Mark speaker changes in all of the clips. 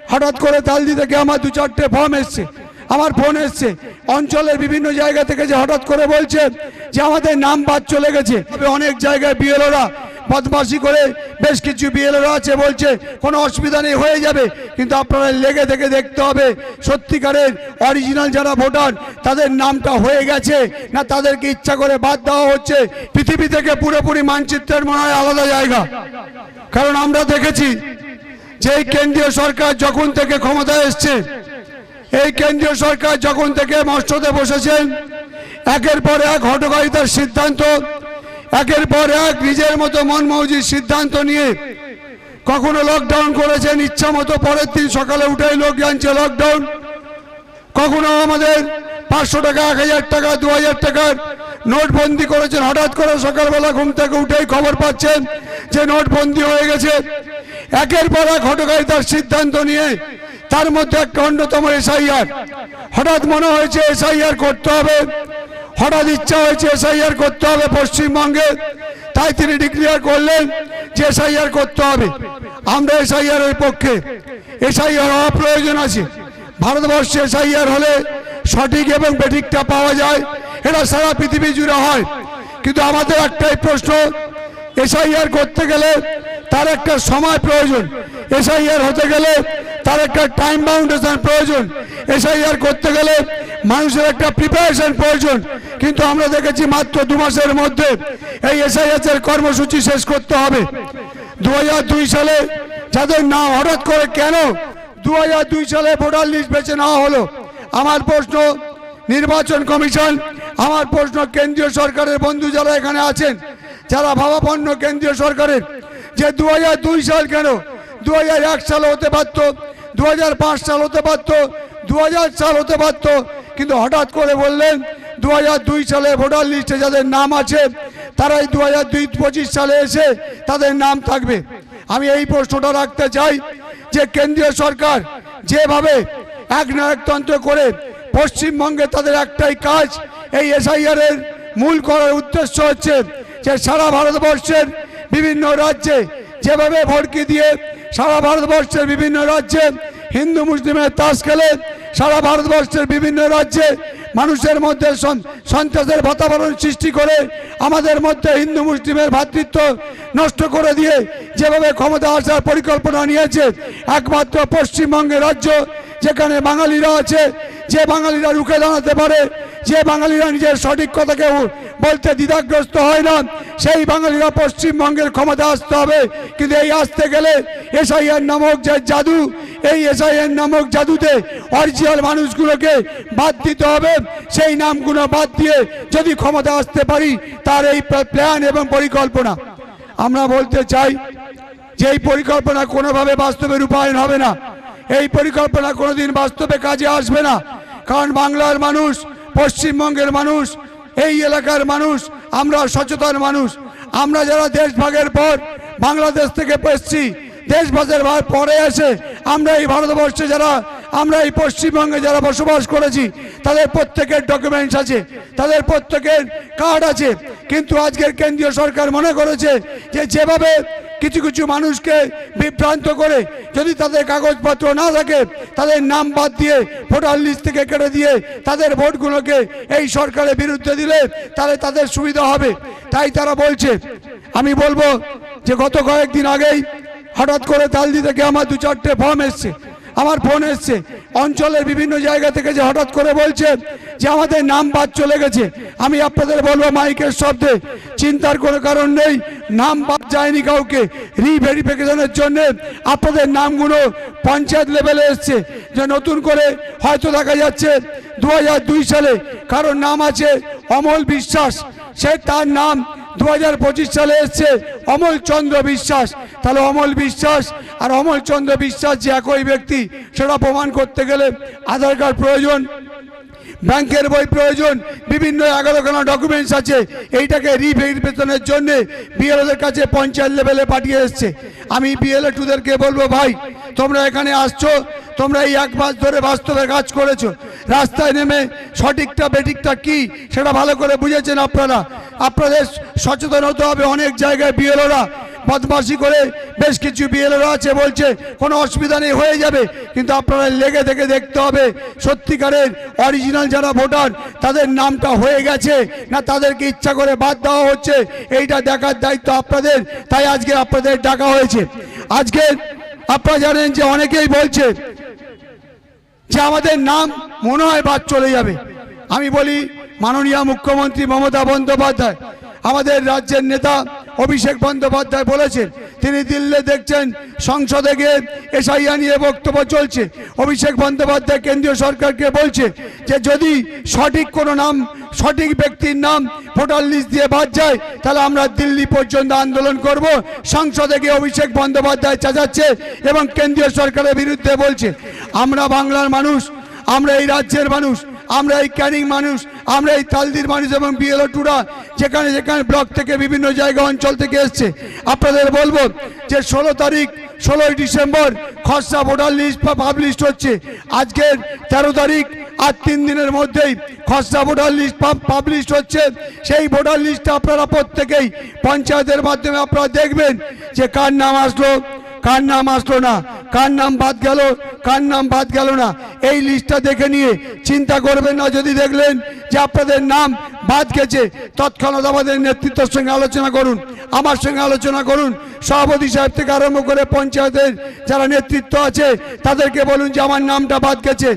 Speaker 1: হঠাৎ করে তালদি থেকে আমার দু চারটে ফর্ম এসছে। আমার ফোন এসছে। অঞ্চলের বিভিন্ন জায়গা থেকে যে হঠাৎ করে বলছে যে আমাদের নাম বাদ চলে গেছে। অনেক জায়গায় বিএলওরা বদমাসি করে বেশ কিছু বিএলওরা আছে, বলছে কোনো অসুবিধা নেই, হয়ে যাবে। কিন্তু আপনারা লেগে থেকে দেখতে হবে, সত্যিকারের অরিজিনাল যারা ভোটার তাদের নামটা হয়ে গেছে না তাদেরকে ইচ্ছা করে বাদ দেওয়া হচ্ছে। পৃথিবী থেকে পুরোপুরি মানচিত্রের মনে হয় আলাদা জায়গা। কারণ আমরা দেখেছি যে এই কেন্দ্রীয় সরকার যখন থেকে ক্ষমতায় এসছে, এই কেন্দ্রীয় সরকার যখন থেকে মৎস্যতে বসেছেন, একের পর এক হটকারিতার সিদ্ধান্ত, একের পর এক নিজের মতো মন মৌজির সিদ্ধান্ত নিয়ে কখনো লকডাউন করেছেন, ইচ্ছা মতো পরের দিন সকালে উঠেই লোক জানছে লকডাউন কখনো আমাদের পাঁচশো টাকা, এক হাজার টাকা, দু হাজার টাকার নোটবন্দি করেছেন। হঠাৎ করে সকালবেলা ঘুম থেকে উঠেই খবর পাচ্ছেন যে নোটবন্দি হয়ে গেছে। একের পর এক হটকারিতার সিদ্ধান্ত নিয়ে তার মধ্যে একটা অন্যতম এসআইআর। হঠাৎ মনে হয়েছে এসআইআর করতে হবে। হঠাৎ ইচ্ছা হয়েছে এসআইআর করতে হবে পশ্চিমবঙ্গে। তাই তিনি ডিক্লিয়ার করলেন যে এসআইআর করতে হবে। আমরা এসআইআর এর পক্ষে। এসআইআর হওয়া প্রয়োজন আছে। ভারতবর্ষে এসআইআর হলে সঠিক এবং বেঠিকটা পাওয়া যায়। এটা সারা পৃথিবী জুড়ে হয়। কিন্তু আমাদের একটাই প্রশ্ন, এসআইআর করতে গেলে তার একটা সময় প্রয়োজন। এসআইআর হতে গেলে তার একটা টাইম বাউন্ডেশন প্রয়োজন। এসআইআর করতে গেলে মানুষের একটা প্রিপারেশন প্রয়োজন। কিন্তু আমরা দেখেছি মাত্র দু মাসের মধ্যে এই এসআইআর এর কর্মসূচি শেষ করতে হবে। দু দুই সালে যাদের নাম হঠাৎ করে কেন দু হাজার দুই সালে ভোটার লিস্ট বেছে নেওয়া হলো? আমার প্রশ্ন, নির্বাচন কমিশন, আমার প্রশ্ন, কেন্দ্রীয় সরকারের বন্ধু যারা এখানে আছেন, যারা ভাবাপন্ন কেন্দ্রীয় সরকারের, যে দু দুই সাল কেন? দু হাজার এক সাল হতে পারত দু হাজার পাঁচ সাল হতে পারত দু হাজার সাল হতে পারত, কিন্তু হঠাৎ করে বললেন দু দুই সালে ভোটার লিস্টে যাদের নাম আছে, তারাই দু হাজার দুই পঁচিশ সালে এসে তাদের নাম থাকবে। আমি এই প্রশ্নটা রাখতে চাই, যে কেন্দ্রীয় সরকার যেভাবে এক নায়কতন্ত্র করে পশ্চিমবঙ্গে তাদের একটাই কাজ, এই এসআইআর এর মূল করার উদ্দেশ্য হচ্ছে যে সারা ভারতবর্ষের বিভিন্ন রাজ্যে যেভাবে ভড়কি দিয়ে সারা ভারতবর্ষের বিভিন্ন রাজ্যে হিন্দু, মুসলিমের তাস খেলে, সারা ভারতবর্ষের বিভিন্ন রাজ্যে মানুষের মধ্যে সন- সন্ত্রাসের বাতাবরণ সৃষ্টি করে আমাদের মধ্যে হিন্দু, মুসলিমের ভ্রাতৃত্ব নষ্ট করে দিয়ে যেভাবে ক্ষমতা আসার পরিকল্পনা নিয়েছে, একমাত্র পশ্চিমবঙ্গের রাজ্য যেখানে বাঙালিরা আছে, যে বাঙালিরা রুখে দাঁড়াতে পারে, যে বাঙালিরা নিজের সঠিক কথাকে উ- বলতে দ্বিধাগ্রস্ত হয় না, সেই বাঙালিরা পশ্চিমবঙ্গের ক্ষমতা আসতে হবে। কিন্তু এই আসতে গেলে এসআইআর নামক যে জাদু, এই এসআইআর নামক জাদুতে অরিজিনাল মানুষগুলোকে বাদ দিতে হবে। সেই নামগুলো বাদ দিয়ে যদি ক্ষমতা আসতে পারি, তার এই প্ল্যান এবং পরিকল্পনা। আমরা বলতে চাই যে এই পরিকল্পনা কোনোভাবে বাস্তবে রূপায়ণ হবে না। এই পরিকল্পনা কোনোদিন বাস্তবে কাজে আসবে না। কারণ বাংলার মানুষ, পশ্চিমবঙ্গের মানুষ, এই এলাকার মানুষ, আমরা সচেতন মানুষ। আমরা যারা দেশভাগের পর বাংলাদেশ থেকে এসছি, দেশভাগের ভাগ পরে এসে আমরা এই ভারতবর্ষে যারা, আমরা এই পশ্চিমবঙ্গে যারা বসবাস করেছি, তাদের প্রত্যেকের ডকুমেন্টস আছে, তাদের প্রত্যেকের কার্ড আছে। কিন্তু আজকের কেন্দ্রীয় সরকার মনে করেছে যে যেভাবে কিছু কিছু মানুষকে বিভ্রান্ত করে যদি তাদের কাগজপত্র না থাকে, তাদের নাম বাদ দিয়ে ভোটার লিস্ট থেকে কেটে দিয়ে তাদের ভোটগুলোকে এই সরকারের বিরুদ্ধে দিলে তাহলে তাদের সুবিধা হবে। তাই তারা বলছে, আমি বলব যে গত কয়েকদিন আগেই হঠাৎ করে তালদি থেকে আমার দু চারটে ফর্ম এসছে। আমার ফোন এসছে। অঞ্চলের বিভিন্ন জায়গা থেকে যে হঠাৎ করে বলছে যে আমাদের নাম বাদ চলে গেছে। আমি আপনাদের বলব মাইকের শব্দে, চিন্তার কোনো কারণ নেই, নাম বাদ যায়নি কাউকে। রিভেরিফিকেশনের জন্য আপনাদের নামগুলো পঞ্চায়েত লেভেলে এসছে। যে নতুন করে হয়তো দেখা যাচ্ছে দু হাজার দুই সালে কারোর নাম আছে অমল বিশ্বাস। সে তার নাম দু হাজার পঁচিশ সালে এসছে অমল চন্দ্র বিশ্বাস। তাহলে অমল বিশ্বাস আর অমল চন্দ্র বিশ্বাস যে একই ব্যক্তি, সেটা প্রমাণ করতে গেলে আধার কার্ড প্রয়োজন, ব্যাংকের বই প্রয়োজন, বিভিন্ন এগারোখানা ডকুমেন্টস আছে। এইটাকে রিভেরিফিকেশনের জন্য বিএলওদের কাছে পঞ্চায়েত লেভেলে পাঠিয়ে এসছে। আমি বিএলএ টুদেরকে বলব, ভাই, তোমরা এখানে আসছো, তোমরা এই এক মাস ধরে বাস্তবে কাজ করেছ। রাস্তায় নেমে সঠিকটা, বেঠিকটা কি, সেটা ভালো করে বুঝেছেন আপনারা। আপনাদের সচেতন হতে হবে। অনেক জায়গায় বিএলওরা বদমাসি করে বেশ কিছু বিএলওরা আছে বলছে, কোনো অসুবিধা নেই, হয়ে যাবে। কিন্তু আপনারা লেগে থেকে দেখতে হবে, সত্যিকারের অরিজিনাল যারা ভোটার, তাদের নামটা হয়ে গেছে না তাদেরকে ইচ্ছা করে বাদ দেওয়া হচ্ছে, এইটা দেখার দায়িত্ব আপনাদের, তাই আজকে আপনাদের ডাকা হয়েছে। আজকে আপনারা জানেন যে অনেকেই বলছে যে আমাদের নাম মনে হয় বাদ চলে যাবে। আমি বলি মাননীয় মুখ্যমন্ত্রী মমতা বন্দ্যোপাধ্যায়। আমাদের রাজ্যের নেতা অভিষেক বন্দ্যোপাধ্যায় বলেছেন, তিনি দিল্লি দেখছেন, সংসদে গিয়ে এসআইয়া নিয়ে বক্তব্য চলছে। অভিষেক বন্দ্যোপাধ্যায় কেন্দ্রীয় সরকারকে বলছে যে, যদি সঠিক কোনো নাম, সঠিক ব্যক্তির নাম ভোটার লিস্ট দিয়ে বাদ যায়, তাহলে আমরা দিল্লি পর্যন্ত আন্দোলন করব। সংসদে গিয়ে অভিষেক বন্দ্যোপাধ্যায় চাচাচ্ছে এবং কেন্দ্রীয় সরকারের বিরুদ্ধে বলছে, আমরা বাংলার মানুষ, আমরা এই রাজ্যের মানুষ আমরা এই ক্যানিং মানুষ, আমরা এই তালদির মানুষ এবং বিএলও টুরা যেখানে যেখানে ব্লক থেকে বিভিন্ন জায়গা অঞ্চল থেকে এসছে। আপনাদের বলব যে ষোলো তারিখ, ষোলোই ডিসেম্বর খসড়া ভোটার লিস্ট বা পাবলিশ হচ্ছে। আজকের তেরো তারিখ, আর তিন দিনের মধ্যেই খসড়া ভোটার লিস্ট পাবলিশ হচ্ছে। সেই ভোটার লিস্টটা আপনারা প্রত্যেকেই পঞ্চায়েতের মাধ্যমে আপনারা দেখবেন যে কার নাম আসলো, কার নাম আসলো না, কার নাম বাদ গেল কার নাম বাদ গেল না? এই লিস্টটা দেখে নিয়ে চিন্তা করবেন না, যদি দেখলেন যে আপনাদের নাম বাদ গেছে, তৎক্ষণাৎ আমাদের নেতৃত্বের সঙ্গে আলোচনা করুন। আমার সঙ্গে আলোচনা করুন। সভাপতি সাহেব থেকে আরম্ভ করে পঞ্চায়েতের যারা নেতৃত্ব আছে, তাদেরকে বলুন যে আমার নামটা বাদ গেছে।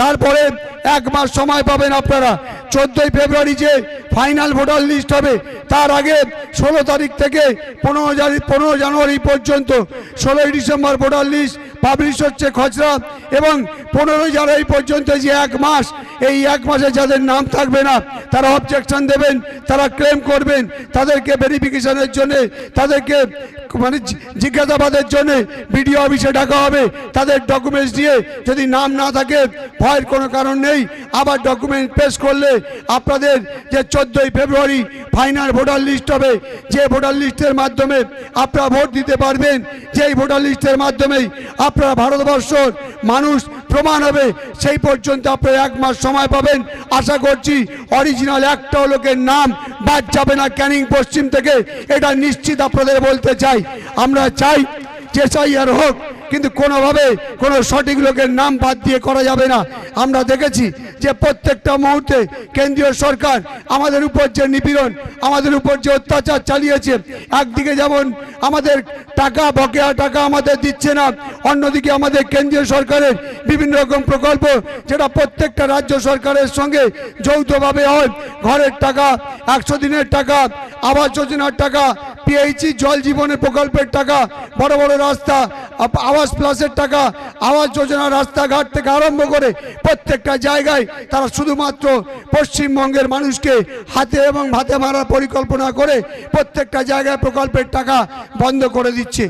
Speaker 1: তারপরে এক মাস সময় পাবেন আপনারা। চোদ্দই ফেব্রুয়ারি যে ফাইনাল ভোটার লিস্ট হবে, তার আগে ষোলো তারিখ থেকে পনেরো পনেরো জানুয়ারি পর্যন্ত ষোলোই ডিসেম্বর ভোটার লিস্ট পাবলিশ হচ্ছে খসড়া। এবং পনেরোই জানুয়ারি পর্যন্ত যে এক মাস, এই এক মাসে যাদের নাম থাকবে না, তারা অবজেকশন দেবেন, তারা ক্লেম করবেন, তাদেরকে ভেরিফিকেশনের জন্য, তাদেরকে মানে জিজ্ঞাসাবাদের জন্যে বিডিও অফিসে ডাকা হবে। তাদের ডকুমেন্টস দিয়ে যদি নাম না থাকে, ভয়ের কোনো কারণ নেই, আবার ডকুমেন্ট পেশ করলে আপনাদের যে চোদ্দোই ফেব্রুয়ারি ফাইনাল ভোটার লিস্ট হবে, যে ভোটার লিস্টের মাধ্যমে আপনারা ভোট দিতে পারবেন, যেই ভোটার লিস্টের মাধ্যমেই আপনারা ভারতবর্ষর মানুষ প্রমাণ হবে। সেই পর্যন্ত আপনারা এক মাস সময় পাবেন। আশা করছি অরিজিনাল একটাও লোকের নাম বাদ যাবে না ক্যানিং পশ্চিম থেকে। এটা নিশ্চিত আপনাদের বলতে চাই। আমরা চাই যে চাই আর হোক কিন্তু কোনোভাবে কোনো সঠিক লোকের নাম বাদ দিয়ে করা যাবে না। আমরা দেখেছি যে প্রত্যেকটা মুহূর্তে কেন্দ্রীয় সরকার আমাদের উপর যে নিপীড়ন, আমাদের উপর যে অত্যাচার চালিয়েছে, একদিকে যেমন আমাদের টাকা, বকেয়া টাকা আমাদের দিচ্ছে না, অন্যদিকে আমাদের কেন্দ্রীয় সরকারের বিভিন্ন রকম প্রকল্প যেটা প্রত্যেকটা রাজ্য সরকারের সঙ্গে যৌথভাবে হয়। ঘরের টাকা, একশো দিনের টাকা, আবাস যোজনার টাকা পিএইচি জল জীবনের প্রকল্পের টাকা, বড় বড় রাস্তা আবাস প্লাসের টাকা, আবাস যোজনা রাস্তাঘাট থেকে আরম্ভ করে প্রত্যেকটা জায়গায় তারা শুধুমাত্র পশ্চিমবঙ্গের মানুষকে হাতে এবং ভাতে মারার পরিকল্পনা করে প্রত্যেকটা জায়গায় প্রকল্পের টাকা বন্ধ করে দিচ্ছে।